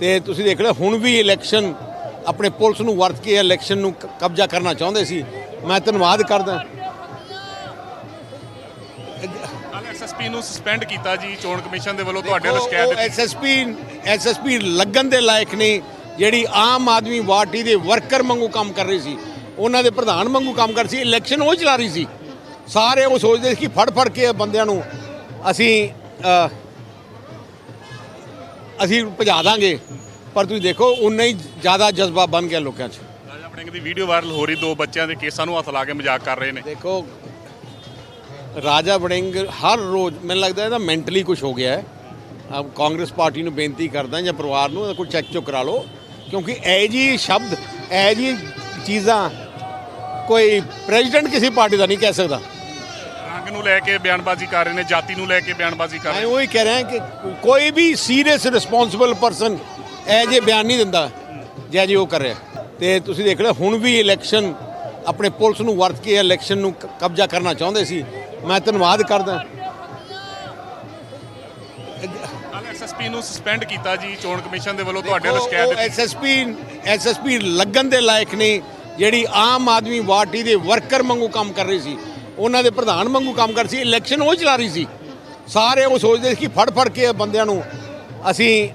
ਤੇ ਤੁਸੀਂ ਦੇਖ ਲਿਆ ਹੁਣ ਵੀ ਇਲੈਕਸ਼ਨ ਆਪਣੇ ਪੁਲਿਸ ਨੂੰ ਵਰਤ ਕੇ ਇਲੈਕਸ਼ਨ ਨੂੰ ਕਬਜ਼ਾ ਕਰਨਾ ਚਾਹੁੰਦੇ ਸੀ। ਮੈਂ ਧੰਨਵਾਦ ਕਰਦਾ। ਐਸਐਸਪੀ ਨੂੰ ਸਸਪੈਂਡ ਕੀਤਾ ਜੀ ਚੋਣ ਕਮਿਸ਼ਨ ਦੇ ਵੱਲੋਂ ਤੁਹਾਡੇ ਵੱਲੋਂ ਸ਼ਿਕਾਇਤ ਐਸਐਸਪੀ ਐਸਐਸਪੀ ਲੱਗਣ ਦੇ ਲਾਇਕ ਨਹੀਂ ਜਿਹੜੀ ਆਮ ਆਦਮੀ ਪਾਰਟੀ ਦੇ ਵਰਕਰ ਵਾਂਗੂ ਕੰਮ ਕਰ ਰਹੀ ਸੀ ਉਹਨਾਂ ਦੇ ਪ੍ਰਧਾਨ ਵਾਂਗੂ ਕੰਮ ਕਰ ਸੀ ਇਲੈਕਸ਼ਨ ਉਹ ਚਲਾ ਰਹੀ ਸੀ। ਸਾਰੇ ਉਹ ਸੋਚਦੇ ਸੀ ਕਿ ਫੜ ਫੜ ਕੇ ਬੰਦਿਆਂ ਨੂੰ ਅਸੀਂ ਅਸੀਂ ਭਜਾ ਦਾਂਗੇ ਪਰ ਤੁਸੀਂ ਦੇਖੋ ਉਨਾ ਹੀ ਜ਼ਿਆਦਾ ਜਜ਼ਬਾ ਬਣ ਗਿਆ ਲੋਕਾਂ 'ਚ। ਰਾਜਾ ਵੜਿੰਗ ਦੀ ਵੀਡੀਓ ਵਾਇਰਲ ਹੋ ਰਹੀ ਦੋ ਬੱਚਿਆਂ ਦੇ ਕੇਸਾਂ ਨੂੰ ਹੱਥ ਲਾ ਕੇ ਮਜ਼ਾਕ ਕਰ ਰਹੇ ਨੇ। ਦੇਖੋ ਰਾਜਾ ਵੜਿੰਗ ਹਰ ਰੋਜ਼ ਮੈਨੂੰ ਲੱਗਦਾ ਇਹਦਾ ਮੈਂਟਲੀ ਕੁਝ ਹੋ ਗਿਆ ਹੈ। ਆਪ ਕਾਂਗਰਸ ਪਾਰਟੀ ਨੂੰ ਬੇਨਤੀ ਕਰਦਾ ਜਾਂ ਪਰਿਵਾਰ ਨੂੰ ਇਹਦਾ ਕੋਈ ਚੈੱਕ ਚੁੱਕ ਕਰਾ ਲਓ। ਕਿਉਂਕਿ ਇਹ ਜੀ ਸ਼ਬਦ ਇਹ ਜੀ ਚੀਜ਼ਾਂ ਕੋਈ ਪ੍ਰੈਜ਼ੀਡੈਂਟ ਕਿਸੇ ਪਾਰਟੀ ਦਾ ਨਹੀਂ ਕਹਿ ਸਕਦਾ। ਨੂੰ ਲੈ ਕੇ ਬਿਆਨਬਾਜ਼ੀ ਕਰ ਰਹੇ ਨੇ ਜਾਤੀ ਨੂੰ ਲੈ ਕੇ ਬਿਆਨਬਾਜ਼ੀ ਕਰ ਰਹੇ ਮੈਂ ਉਹੀ ਕਹਿ ਰਿਹਾ ਕਿ ਕੋਈ ਵੀ ਸੀਰੀਅਸ ਰਿਸਪੌਂਸਿਬਲ ਪਰਸਨ ਇਹ ਜੇ ਬਿਆਨ ਨਹੀਂ ਦਿੰਦਾ ਜੈ ਜੀ ਉਹ ਕਰ ਰਿਹਾ। ਤੇ ਤੁਸੀਂ ਦੇਖ ਲਿਆ ਹੁਣ ਵੀ ਇਲੈਕਸ਼ਨ ਆਪਣੇ ਪੁਲਿਸ ਨੂੰ ਵਰਤ ਕੇ ਇਲੈਕਸ਼ਨ ਨੂੰ ਕਬਜ਼ਾ ਕਰਨਾ ਚਾਹੁੰਦੇ ਸੀ। ਮੈਂ ਧੰਨਵਾਦ ਕਰਦਾ। ਐਸਐਸਪੀ ਨੂੰ ਸਸਪੈਂਡ ਕੀਤਾ ਜੀ ਚੋਣ ਕਮਿਸ਼ਨ ਦੇ ਵੱਲੋਂ ਤੁਹਾਡੇ ਵੱਲੋਂ ਸ਼ਿਕਾਇਤ ਐਸਐਸਪੀ ਐਸਐਸਪੀ ਲੱਗਣ ਦੇ ਲਾਇਕ ਨਹੀਂ। ਜਿਹੜੀ ਆਮ ਆਦਮੀ ਪਾਰਟੀ ਦੇ ਵਰਕਰ ਵਾਂਗੂ ਕੰਮ ਕਰ ਰਹੀ ਸੀ ਉਹਨਾਂ ਦੇ ਪ੍ਰਧਾਨ ਵਾਂਗੂ ਕੰਮ ਕਰ ਸੀ ਇਲੈਕਸ਼ਨ ਉਹ ਚਲਾ ਰਹੀ ਸੀ। ਸਾਰੇ ਉਹ ਸੋਚਦੇ ਸੀ ਕਿ ਫੜ ਫੜ ਕੇ ਬੰਦਿਆਂ ਨੂੰ ਅਸੀਂ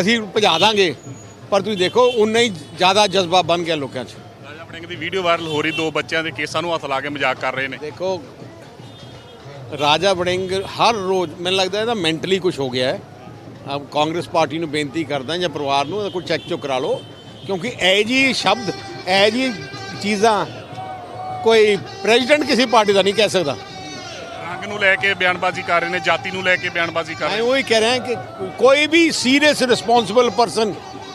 ਅਸੀਂ ਭਜਾ ਦਾਂਗੇ। ਪਰ ਤੁਸੀਂ ਦੇਖੋ ਉਨਾ ਹੀ ਜ਼ਿਆਦਾ ਜਜ਼ਬਾ ਬਣ ਗਿਆ ਲੋਕਾਂ 'ਚ। ਰਾਜਾ ਵੜਿੰਗ ਦੀ ਵੀਡੀਓ ਵਾਇਰਲ ਹੋ ਰਹੀ ਦੋ ਬੱਚਿਆਂ ਦੇ ਕੇਸਾਂ ਨੂੰ ਹੱਥ ਲਾ ਕੇ ਮਜ਼ਾਕ ਕਰ ਰਹੇ ਨੇ। ਦੇਖੋ ਰਾਜਾ ਵੜਿੰਗ ਹਰ ਰੋਜ਼ ਮੈਨੂੰ ਲੱਗਦਾ ਇਹਦਾ ਮੈਂਟਲੀ ਕੁਝ ਹੋ ਗਿਆ ਹੈ। ਆਪ ਕਾਂਗਰਸ ਪਾਰਟੀ ਨੂੰ ਬੇਨਤੀ ਕਰਦਾ ਜਾਂ ਪਰਿਵਾਰ ਨੂੰ ਕੋਈ ਚੈੱਕ ਚੁੱਕ ਕਰਾ ਲਓ। ਕਿਉਂਕਿ ਇਹ ਜੀ ਸ਼ਬਦ ਇਹ ਜੀ ਚੀਜ਼ਾਂ ਕੋਈ ਪ੍ਰੈਜ਼ੀਡੈਂਟ ਕਿਸੇ ਪਾਰਟੀ ਦਾ ਨਹੀਂ ਕਹਿ ਸਕਦਾ। ਰੰਗ ਨੂੰ ਲੈ ਕੇ ਬਿਆਨਬਾਜ਼ੀ ਕਰ ਰਹੇ ਨੇ ਜਾਤੀ ਨੂੰ ਲੈ ਕੇ ਬਿਆਨਬਾਜ਼ੀ ਕਰ ਰਹੇ ਮੈਂ ਉਹੀ ਕਹਿ ਰਿਹਾ ਕਿ ਕੋਈ ਵੀ ਸੀਰੀਅਸ ਰਿਸਪੌਂਸਿਬਲ ਪਰਸਨ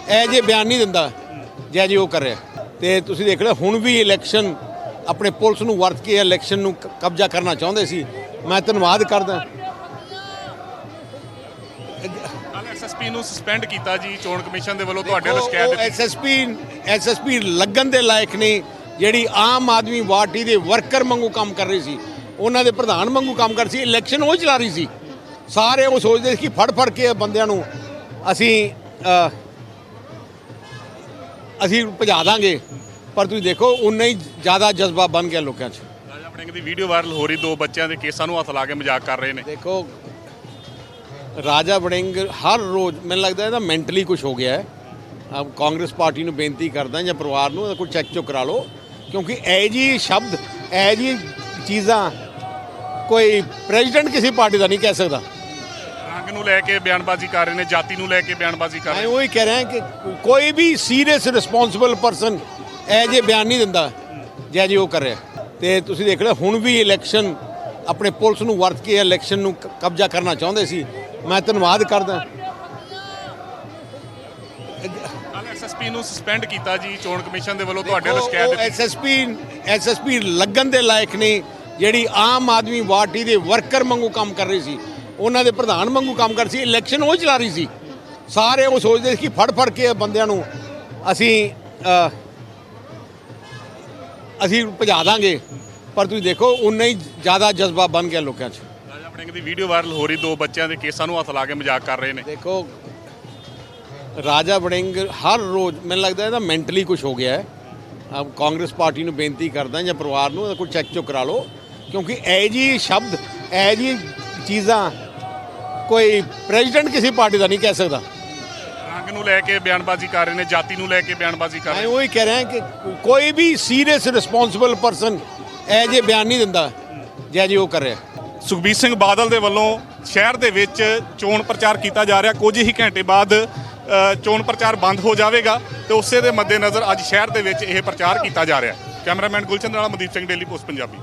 ਇਹ ਜੇ ਬਿਆਨ ਨਹੀਂ ਦਿੰਦਾ ਜੈ ਜੀ ਉਹ ਕਰ ਰਿਹਾ। ਤੇ ਤੁਸੀਂ ਦੇਖ ਲਿਆ ਹੁਣ ਵੀ ਇਲੈਕਸ਼ਨ ਆਪਣੇ ਪੁਲਿਸ ਨੂੰ ਵਰਤ ਕੇ ਇਲੈਕਸ਼ਨ ਨੂੰ ਕਬਜ਼ਾ ਕਰਨਾ ਚਾਹੁੰਦੇ ਸੀ। ਮੈਂ ਧੰਨਵਾਦ ਕਰਦਾ। ਐਸਐਸਪੀ ਨੂੰ ਸਸਪੈਂਡ ਕੀਤਾ ਜੀ ਚੋਣ ਕਮਿਸ਼ਨ ਦੇ ਵੱਲੋਂ ਤੁਹਾਡੇ ਵੱਲੋਂ ਸ਼ਿਕਾਇਤ ਐਸਐਸਪੀ ਐਸਐਸਪੀ ਲੱਗਣ ਦੇ ਲਾਇਕ ਨਹੀਂ। ਜਿਹੜੀ ਆਮ ਆਦਮੀ ਪਾਰਟੀ ਦੇ ਵਰਕਰ ਵਾਂਗੂ ਕੰਮ ਕਰ ਰਹੀ ਸੀ ਉਹਨਾਂ ਦੇ ਪ੍ਰਧਾਨ ਵਾਂਗੂ ਕੰਮ ਕਰ ਸੀ ਇਲੈਕਸ਼ਨ ਉਹ ਚਲਾ ਰਹੀ ਸੀ। ਸਾਰੇ ਉਹ ਸੋਚਦੇ ਸੀ ਕਿ ਫੜ ਫੜ ਕੇ ਬੰਦਿਆਂ ਨੂੰ ਅਸੀਂ ਅਸੀਂ ਭਜਾ ਦਾਂਗੇ। ਪਰ ਤੁਸੀਂ ਦੇਖੋ ਉਨਾ ਹੀ ਜ਼ਿਆਦਾ ਜਜ਼ਬਾ ਬਣ ਗਿਆ ਲੋਕਾਂ 'ਚ। ਰਾਜਾ ਵੜਿੰਗ ਦੀ ਵੀਡੀਓ ਵਾਇਰਲ ਹੋ ਰਹੀ ਦੋ ਬੱਚਿਆਂ ਦੇ ਕੇਸਾਂ ਨੂੰ ਹੱਥ ਲਾ ਕੇ ਮਜ਼ਾਕ ਕਰ ਰਹੇ ਨੇ। ਦੇਖੋ ਰਾਜਾ ਵੜਿੰਗ ਹਰ ਰੋਜ਼ ਮੈਨੂੰ ਲੱਗਦਾ ਇਹਦਾ ਮੈਂਟਲੀ ਕੁਝ ਹੋ ਗਿਆ ਹੈ। ਆਪ ਕਾਂਗਰਸ ਪਾਰਟੀ ਨੂੰ ਬੇਨਤੀ ਕਰਦਾ ਜਾਂ ਪਰਿਵਾਰ ਨੂੰ ਕੋਈ ਚੈੱਕ ਚੁੱਕ ਕਰਾ ਲਓ। ਕਿਉਂਕਿ ਇਹ ਜੀ ਸ਼ਬਦ ਇਹ ਜੀ ਚੀਜ਼ਾਂ ਕੋਈ ਪ੍ਰੈਜ਼ੀਡੈਂਟ ਕਿਸੇ ਪਾਰਟੀ ਦਾ ਨਹੀਂ ਕਹਿ ਸਕਦਾ। ਰੰਗ ਨੂੰ ਲੈ ਕੇ ਬਿਆਨਬਾਜ਼ੀ ਕਰ ਰਹੇ ਨੇ ਜਾਤੀ ਨੂੰ ਲੈ ਕੇ ਬਿਆਨਬਾਜ਼ੀ ਕਰ ਰਹੇ ਮੈਂ ਨੇ। ਉਹੀ ਕਹਿ ਰਿਹਾ ਕਿ ਕੋਈ ਵੀ ਸੀਰੀਅਸ ਰਿਸਪੌਂਸਿਬਲ ਪਰਸਨ ਇਹ ਜੇ ਬਿਆਨ ਨਹੀਂ ਦਿੰਦਾ ਜੈ ਜੀ ਉਹ ਕਰ ਰਿਹਾ। ਤੇ ਤੁਸੀਂ ਦੇਖ ਲਿਆ ਹੁਣ ਵੀ ਇਲੈਕਸ਼ਨ ਆਪਣੇ ਪੁਲਿਸ ਨੂੰ ਵਰਤ ਕੇ ਇਲੈਕਸ਼ਨ ਨੂੰ ਕਬਜ਼ਾ ਕਰਨਾ ਚਾਹੁੰਦੇ ਸੀ। ਮੈਂ ਧੰਨਵਾਦ ਕਰਦਾ। ਐਸਐਸਪੀ ਨੂੰ ਸਸਪੈਂਡ ਕੀਤਾ ਜੀ ਚੋਣ ਕਮਿਸ਼ਨ ਦੇ ਵੱਲੋਂ ਤੁਹਾਡੇ ਵੱਲੋਂ ਸ਼ਿਕਾਇਤ ਐਸਐਸਪੀ ਐਸਐਸਪੀ ਲੱਗਣ ਦੇ ਲਾਇਕ ਨਹੀਂ ਜਿਹੜੀ ਆਮ ਆਦਮੀ ਪਾਰਟੀ ਦੇ ਵਰਕਰ ਵਾਂਗੂ ਕੰਮ ਕਰ ਰਹੀ ਸੀ ਉਹਨਾਂ ਦੇ ਪ੍ਰਧਾਨ ਵਾਂਗੂ ਕੰਮ ਕਰ ਸੀ ਇਲੈਕਸ਼ਨ ਉਹ ਚਲਾ ਰਹੀ ਸੀ। ਸਾਰੇ ਉਹ ਸੋਚਦੇ ਸੀ ਕਿ ਫੜ ਫੜ ਕੇ ਬੰਦਿਆਂ ਨੂੰ ਅਸੀਂ ਅਸੀਂ ਭਜਾ ਦਾਂਗੇ। ਪਰ ਤੁਸੀਂ ਦੇਖੋ ਉਨਾ ਹੀ ਜ਼ਿਆਦਾ ਜਜ਼ਬਾ ਬਣ ਗਿਆ ਲੋਕਾਂ 'ਚ। ਰਾਜਾ ਵੜਿੰਗ ਦੀ ਵੀਡੀਓ ਵਾਇਰਲ ਹੋ ਰਹੀ ਦੋ ਬੱਚਿਆਂ ਦੇ ਕੇਸਾਂ ਨੂੰ ਹੱਥ ਲਾ ਕੇ ਮਜ਼ਾਕ ਕਰ ਰਹੇ ਨੇ। ਦੇਖੋ ਰਾਜਾ ਵੜਿੰਗ ਹਰ ਰੋਜ਼ ਮੈਨੂੰ ਲੱਗਦਾ ਇਹਦਾ ਮੈਂਟਲੀ ਕੁਝ ਹੋ ਗਿਆ ਹੈ। ਆਪ ਕਾਂਗਰਸ ਪਾਰਟੀ ਨੂੰ ਬੇਨਤੀ ਕਰਦਾ ਜਾਂ ਪਰਿਵਾਰ ਨੂੰ ਇਹਦਾ ਕੋਈ ਚੈੱਕ ਚੁੱਕ ਕਰਾ ਲਓ। ਕਿਉਂਕਿ ਇਹ ਜੀ ਸ਼ਬਦ ਇਹ ਜੀ ਚੀਜ਼ਾਂ ਕੋਈ ਪ੍ਰੈਜ਼ੀਡੈਂਟ ਕਿਸੇ ਪਾਰਟੀ ਦਾ ਨਹੀਂ ਕਹਿ ਸਕਦਾ। ਰੰਗ ਨੂੰ ਲੈ ਕੇ ਬਿਆਨਬਾਜ਼ੀ ਕਰ ਰਹੇ ਨੇ ਜਾਤੀ ਨੂੰ ਲੈ ਕੇ ਬਿਆਨਬਾਜ਼ੀ ਕਰ ਰਹੇ ਨੇ। ਉਹੀ ਕਹਿ ਰਿਹਾ ਕਿ ਕੋਈ ਵੀ ਸੀਰੀਅਸ ਰਿਸਪੌਂਸਿਬਲ ਪਰਸਨ ਇਹ ਜੇ ਬਿਆਨ ਨਹੀਂ ਦਿੰਦਾ ਜੈ ਜੀ ਉਹ ਕਰ ਰਿਹਾ। ਸੁਖਬੀਰ ਸਿੰਘ ਬਾਦਲ ਦੇ ਵੱਲੋਂ ਸ਼ਹਿਰ ਦੇ ਵਿੱਚ ਚੋਣ ਪ੍ਰਚਾਰ ਕੀਤਾ ਜਾ ਰਿਹਾ। ਕੁਝ ਹੀ ਘੰਟੇ ਬਾਅਦ ਚੋਣ ਪ੍ਰਚਾਰ ਬੰਦ ਹੋ ਜਾਵੇਗਾ ਤੇ ਉਸੇ ਦੇ ਮੱਦੇਨਜ਼ਰ ਅੱਜ ਸ਼ਹਿਰ ਦੇ ਵਿੱਚ ਇਹ ਪ੍ਰਚਾਰ ਕੀਤਾ ਜਾ ਰਿਹਾ ਕੈਮਰਾਮੈਨ ਗੁਲਚੰਦ ਨਾਲ ਮਨਦੀਪ ਸਿੰਘ, ਡੇਲੀ ਪੋਸਟ ਪੰਜਾਬੀ।